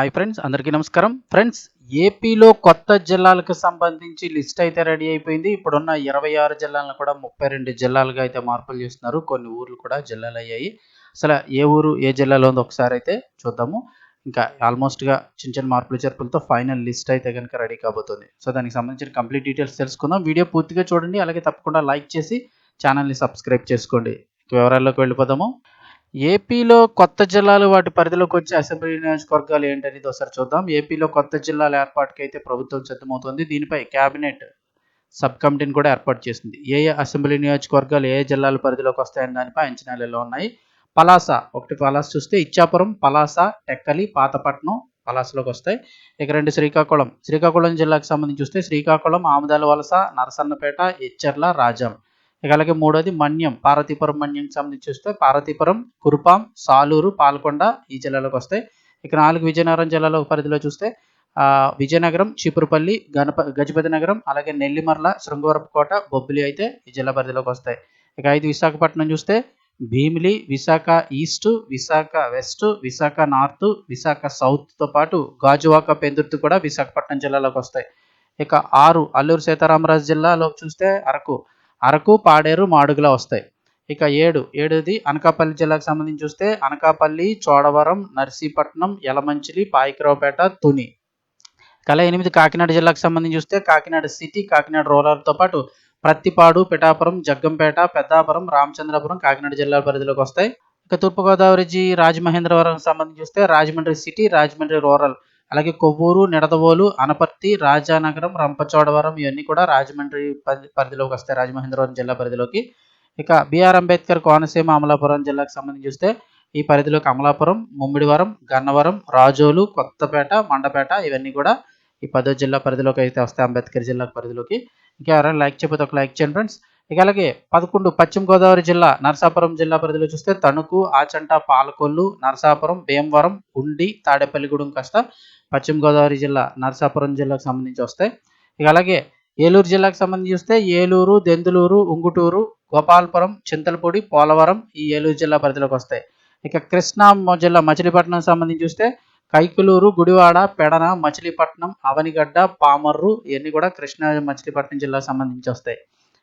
Hi friends అందరికీ నమస్కారం. Friends ఏపీలో కొత్త జిల్లాలకు సంబంధించి లిస్ట్ అయితే రెడీ అయిపోయింది. ఇప్పుడున్న ఇరవై ఆరు జిల్లాలను కూడా ముప్పై రెండు జిల్లాలుగా అయితే మార్పులు చేస్తున్నారు. కొన్ని ఊర్లు కూడా జిల్లాలు అయ్యాయి. అసలు ఏ ఊరు ఏ జిల్లాలో ఉందో ఒకసారి అయితే చూద్దాము. ఇంకా ఆల్మోస్ట్గా చిన్న చిన్న మార్పులు చేర్పులతో ఫైనల్ లిస్ట్ అయితే కనుక రెడీ కాబోతుంది. సో దానికి సంబంధించిన కంప్లీట్ డీటెయిల్స్ తెలుసుకుందాం. వీడియో పూర్తిగా చూడండి. అలాగే తప్పకుండా లైక్ చేసి ఛానల్ని సబ్స్క్రైబ్ చేసుకోండి. వివరాల్లోకి వెళ్ళిపోదాము. ఏపీలో కొత్త జిల్లాలు వాటి పరిధిలోకి వచ్చే అసెంబ్లీ నియోజకవర్గాలు ఏంటనేది ఒకసారి చూద్దాం. ఏపీలో కొత్త జిల్లాల ఏర్పాటుకి అయితే ప్రభుత్వం సిద్ధమవుతుంది. దీనిపై కేబినెట్ సబ్ కమిటీని కూడా ఏర్పాటు చేసింది. ఏ ఏ అసెంబ్లీ నియోజకవర్గాలు ఏ జిల్లాల పరిధిలోకి వస్తాయని దానిపై అంచనాలు ఎలా ఉన్నాయి. పలాస ఒకటి పలాస చూస్తే ఇచ్చాపురం పలాస టెక్కలి పాతపట్నం పలాసలోకి వస్తాయి. ఇక రెండు శ్రీకాకుళం. శ్రీకాకుళం జిల్లాకు సంబంధించి చూస్తే శ్రీకాకుళం ఆముదాల వలస నరసన్నపేట ఇచ్చర్ల రాజం. ఇక అలాగే మూడోది మన్యం పార్వతీపురం మన్యంకి సంబంధించి చూస్తే పార్వతీపురం కురుపాం సాలూరు పాల్కొండ ఈ జిల్లాలోకి వస్తాయి. ఇక నాలుగు విజయనగరం జిల్లాలో పరిధిలో చూస్తే విజయనగరం చిపురుపల్లి గణప గజపతి నగరం అలాగే నెల్లిమర్ల శృంగవరపుకోట బొబ్బిలి అయితే ఈ జిల్లా పరిధిలోకి వస్తాయి. ఇక ఐదు విశాఖపట్నం చూస్తే Bheemili Visakha east Visakha west Visakha north Visakha సౌత్తో పాటు గాజువాక పెందుర్తి కూడా విశాఖపట్నం జిల్లాలోకి వస్తాయి. ఇక ఆరు అల్లూరు సీతారామరాజు జిల్లాలో చూస్తే అరకు అరకు పాడేరు మాడుగుల వస్తాయి. ఇక ఏడు ఏడుది అనకాపల్లి జిల్లాకు సంబంధించి చూస్తే అనకాపల్లి చోడవరం నర్సీపట్నం యలమంచిలి పాయకరావుపేట తుని. కల ఎనిమిది కాకినాడ జిల్లాకు సంబంధించి చూస్తే కాకినాడ సిటీ కాకినాడ రూరల్తో పాటు ప్రత్తిపాడు పిఠాపురం జగ్గంపేట పెద్దాపురం రామచంద్రపురం కాకినాడ జిల్లా పరిధిలోకి వస్తాయి. ఇక తూర్పుగోదావరి జి రాజమహేంద్రవరం సంబంధించి చూస్తే రాజమండ్రి సిటీ రాజమండ్రి రూరల్. అలాగే కొవ్వూరు నిడదవోలు అనపర్తి రాజానగరం రంపచోడవరం ఇవన్నీ కూడా రాజమండ్రి పరిధిలోకి వస్తాయి. రాజమహేంద్రవరం జిల్లా పరిధిలోకి. ఇక బిఆర్ అంబేద్కర్ కోనసీమ అమలాపురం జిల్లాకు సంబంధించి చూస్తే ఈ పరిధిలోకి అమలాపురం ముమ్మిడివరం గన్నవరం రాజోలు కొత్తపేట మండపేట ఇవన్నీ కూడా ఈ పదో జిల్లా పరిధిలోకి అయితే వస్తాయి. అంబేద్కర్ జిల్లా పరిధిలోకి. ఇంకా ఎవరైనా లైక్ చెప్పితే ఒక లైక్ చేయండి ఫ్రెండ్స్. ఇక అలాగే పదకొండు పశ్చిమ గోదావరి జిల్లా నరసాపురం జిల్లా పరిధిలో చూస్తే తణుకు ఆచంట పాలకొల్లు నరసాపురం భీమవరం ఉండి తాడేపల్లిగూడెం కాస్త పశ్చిమ గోదావరి జిల్లా నరసాపురం జిల్లాకు సంబంధించి వస్తాయి. ఇక అలాగే ఏలూరు జిల్లాకు సంబంధించి చూస్తే ఏలూరు దెందులూరు ఉంగుటూరు గోపాలపురం చింతలపూడి పోలవరం ఈ ఏలూరు జిల్లా పరిధిలోకి వస్తాయి. ఇక కృష్ణా జిల్లా మచిలీపట్నం సంబంధించి చూస్తే కైకులూరు గుడివాడ పెడన మచిలీపట్నం అవనిగడ్డ పామర్రు ఇవన్నీ కూడా కృష్ణా మచిలీపట్నం జిల్లాకు సంబంధించి వస్తాయి.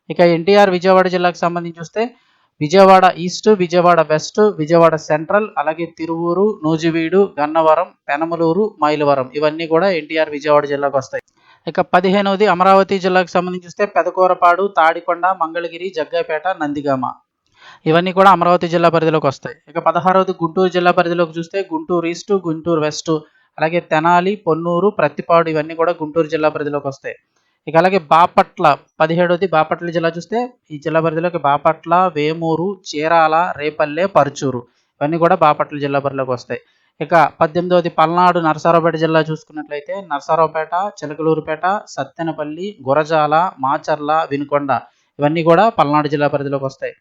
ఇక ఎన్టీఆర్ విజయవాడ జిల్లాకు సంబంధించి చూస్తే Vijayawada east Vijayawada west Vijayawada central అలాగే తిరువూరు నూజివీడు గన్నవరం పెనమలూరు మైలవరం. ఇవన్నీ కూడా ఎన్టీఆర్ విజయవాడ జిల్లాకు వస్తాయి. ఇక పదిహేనవది అమరావతి జిల్లాకు సంబంధించి చూస్తే పెదకూరపాడు తాడికొండ మంగళగిరి జగ్గైపేట నందిగామ. ఇవన్నీ కూడా అమరావతి జిల్లా పరిధిలోకి వస్తాయి. ఇక పదహారవది గుంటూరు జిల్లా పరిధిలోకి చూస్తే గుంటూరు ఈస్ట్ గుంటూరు వెస్ట్ అలాగే తెనాలి పొన్నూరు ప్రత్తిపాడు ఇవన్నీ కూడా గుంటూరు జిల్లా పరిధిలోకి వస్తాయి. ఇక అలాగే బాపట్ల పదిహేడవది బాపట్ల జిల్లా చూస్తే ఈ జిల్లా పరిధిలోకి బాపట్ల వేమూరు చీరాల రేపల్లె పరుచూరు. ఇవన్నీ కూడా బాపట్ల జిల్లా పరిధిలోకి వస్తాయి. ఇక పద్దెనిమిదవది పల్నాడు నరసరావుపేట జిల్లా చూసుకున్నట్లయితే నరసరావుపేట చిలకలూరుపేట సత్తెనపల్లి గురజాల మాచర్ల వినుకొండ ఇవన్నీ కూడా పల్నాడు జిల్లా పరిధిలోకి వస్తాయి.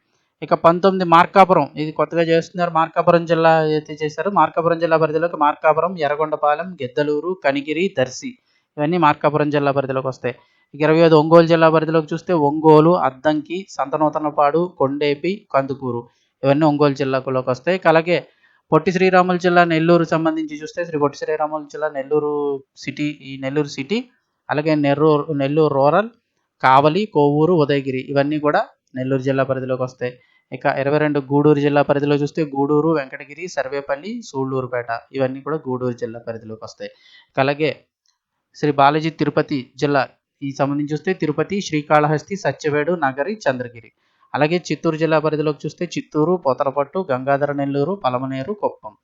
ఇక పంతొమ్మిది మార్కాపురం ఇది కొత్తగా చేస్తున్నారు మార్కాపురం జిల్లా అయితే చేశారు మార్కాపురం జిల్లా పరిధిలోకి మార్కాపురం ఎర్రగొండపాలెం గెద్దలూరు కనిగిరి దర్శి. ఇవన్నీ మార్కాపురం జిల్లా పరిధిలోకి వస్తాయి. ఇరవై ఐదు ఒంగోలు జిల్లా పరిధిలోకి చూస్తే ఒంగోలు అద్దంకి సంతనూతనపాడు కొండేపి కందుకూరు ఇవన్నీ ఒంగోలు జిల్లాలోకి వస్తాయి. అలాగే పొట్టి శ్రీరాములు జిల్లా నెల్లూరు సంబంధించి చూస్తే శ్రీ పొట్టి శ్రీరాములు జిల్లా నెల్లూరు సిటీ ఈ నెల్లూరు సిటీ అలాగే నెల్లూరు నెల్లూరు రూరల్ కావలి కోవూరు ఉదయగిరి ఇవన్నీ కూడా నెల్లూరు జిల్లా పరిధిలోకి వస్తాయి. ఇక ఇరవై రెండు గూడూరు జిల్లా పరిధిలో చూస్తే గూడూరు వెంకటగిరి సర్వేపల్లి సూళ్ళూరుపేట ఇవన్నీ కూడా గూడూరు జిల్లా పరిధిలోకి వస్తాయి. అలాగే శ్రీ బాలాజీ తిరుపతి జిల్లా ఈ సంబంధించి చూస్తే తిరుపతి శ్రీకాళహస్తి సత్యవేడు నగరి చంద్రగిరి. అలాగే చిత్తూరు జిల్లా పరిధిలోకి చూస్తే చిత్తూరు పోతలపట్టు గంగాధర నెల్లూరు పలమనేరు కుప్పం.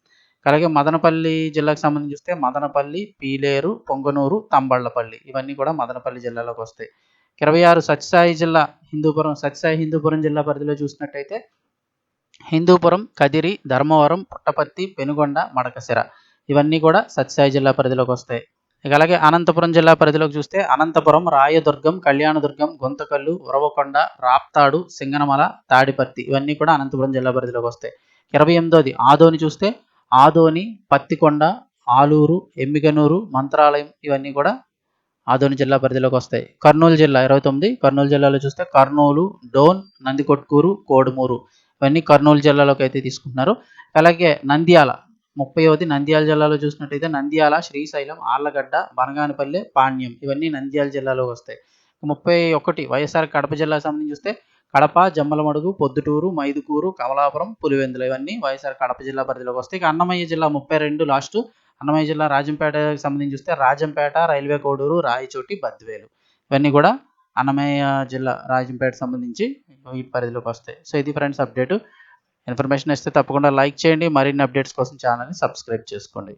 అలాగే మదనపల్లి జిల్లాకు సంబంధించి చూస్తే మదనపల్లి పీలేరు పొంగనూరు తంబళ్ళపల్లి ఇవన్నీ కూడా మదనపల్లి జిల్లాలోకి వస్తాయి. ఇరవై ఆరు సత్యసాయి జిల్లా హిందూపురం సత్యసాయి హిందూపురం జిల్లా పరిధిలో చూసినట్టయితే హిందూపురం కదిరి ధర్మవరం పుట్టపర్తి పెనుగొండ మడకసిర ఇవన్నీ కూడా సత్యసాయి జిల్లా పరిధిలోకి వస్తాయి. ఇక అలాగే అనంతపురం జిల్లా పరిధిలోకి చూస్తే అనంతపురం రాయదుర్గం కళ్యాణదుర్గం గుంతకల్లు ఉరవకొండ రాప్తాడు సింగనమల తాడిపర్తి ఇవన్నీ కూడా అనంతపురం జిల్లా పరిధిలోకి వస్తాయి. ఇరవై ఎనిమిదోది ఆదోని చూస్తే ఆదోని పత్తికొండ ఆలూరు ఎమ్మిగనూరు మంత్రాలయం ఇవన్నీ కూడా ఆదోని జిల్లా పరిధిలోకి వస్తాయి. కర్నూలు జిల్లా ఇరవై తొమ్మిది కర్నూలు జిల్లాలో చూస్తే కర్నూలు డోన్ నందికొట్కూరు కోడుమూరు ఇవన్నీ కర్నూలు జిల్లాలోకి అయితే తీసుకుంటున్నారు. అలాగే నంద్యాల ముప్పైవది నంద్యాల జిల్లాలో చూసినట్టయితే నంద్యాల శ్రీశైలం ఆళ్ళగడ్డ బనగానపల్లె పాణ్యం ఇవన్నీ నంద్యాల జిల్లాలో వస్తాయి. ముప్పై ఒకటి వైఎస్ఆర్ కడప జిల్లాకు సంబంధించి చూస్తే కడప జమ్మలమడుగు పొద్దుటూరు మైదుకూరు కమలాపురం పులివెందులు ఇవన్నీ వైఎస్ఆర్ కడప జిల్లా పరిధిలోకి వస్తాయి. ఇక అన్నమయ్య జిల్లా ముప్పై రెండు లాస్ట్. అన్నమయ్య జిల్లా రాజంపేటకి సంబంధించి చూస్తే రాజంపేట రైల్వే కోడూరు రాయచోటి బద్వేలు ఇవన్నీ కూడా అన్నమయ్య జిల్లా రాజంపేట సంబంధించి ఈ పరిధిలోకి వస్తాయి. సో ఇది ఫ్రెండ్స్ అప్డేటు. ఇన్ఫర్మేషన్ ఇస్తే తప్పకుండా లైక్ చేయండి. మరిన్ని అప్డేట్స్ కోసం ఛానల్ని సబ్స్క్రైబ్ చేసుకోండి.